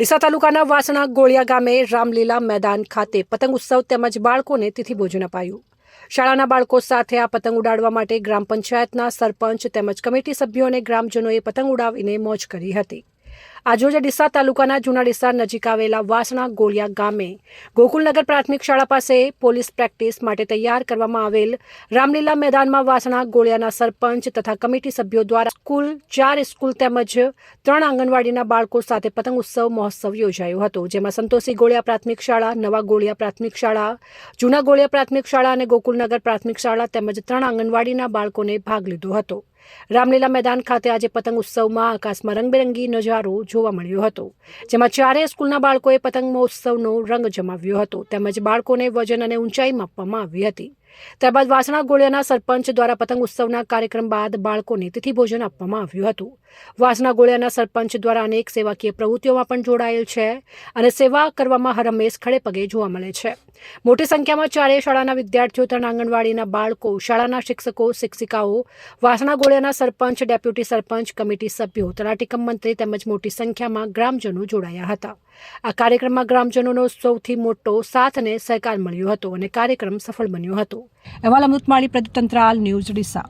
ડીસા તાલુકાના વાસણા ગોળિયા ગામે રામલીલા મેદાન ખાતે પતંગ ઉત્સવ તેમજ બાળકોને તિથિ ભોજન અપાયું. શાળાના બાળકો સાથે આ પતંગ ઉડાડવા માટે ગ્રામ પંચાયતના સરપંચ તેમજ કમિટી સભ્યો અને ગ્રામજનોએ પતંગ ઉડાવીને મોજ કરી હતી. આજરોજ ડીસા તાલુકાના જૂના ડીસા નજીક આવેલા વાસણા ગોળિયા ગામે ગોકુલનગર પ્રાથમિક શાળા પાસે પોલીસ પ્રેક્ટિસ માટે તૈયાર કરવામાં આવેલ રામલીલા મેદાનમાં વાસણા ગોળિયાના સરપંચ તથા કમિટી સભ્યો દ્વારા સ્કૂલ, ચાર સ્કૂલ તેમજ ત્રણ આંગણવાડીના બાળકો સાથે પતંગ ઉત્સવ, મહોત્સવ યોજાયો હતો, જેમાં સંતોષી ગોળિયા પ્રાથમિક શાળા, નવા ગોળિયા પ્રાથમિક શાળા, જૂના ગોળિયા પ્રાથમિક શાળા અને ગોકુલનગર પ્રાથમિક શાળા તેમજ ત્રણ આંગણવાડીના બાળકોને ભાગ લીધો હતો. રામલીલા મેદાન ખાતે આજે પતંગ ઉત્સવમાં આકાશમાં રંગબેરંગી નજારો જોવા મળ્યો હતો. જેમાં ચારેય સ્કૂલના બાળકોએ પતંગ મહોત્સવનો રંગ જમાવ્યો હતો. તેમજ બાળકોને વજન અને ઊંચાઈ માપવામાં આવી હતી. ત્યારબાદ વાસણા ગોળિયાના સરપંચ દ્વારા પતંગ ઉત્સવના કાર્યક્રમ બાદ બાળકોને તિથિ ભોજન આપવામાં આવ્યું હતું. વાસણા ગોળિયાના સરપંચ દ્વારા અનેક સેવાકીય પ્રવૃત્તિઓમાં પણ જોડાયેલ છે અને સેવા કરવામાં હરમેશ ખડે પગે જોવા મળે છે. મોટી સંખ્યામાં ચારેય શાળાના વિદ્યાર્થીઓ, ત્રણ આંગણવાડીના બાળકો, શાળાના શિક્ષકો, શિક્ષિકાઓ, વાસણા ગોળિયાના સરપંચ, ડેપ્યુટી સરપંચ, કમિટી સભ્યો, તલાટીકમ મંત્રી તેમજ મોટી સંખ્યામાં ગ્રામજનો જોડાયા હતા. આ કાર્યક્રમમાં ગ્રામજનોનો સૌથી મોટો સાથ અને સહકાર મળ્યો હતો અને કાર્યક્રમ સફળ બન્યો હતો. અહેવાલ અમૃતમાળી પ્રતિતંત્રાલ ન્યૂઝ ડીસા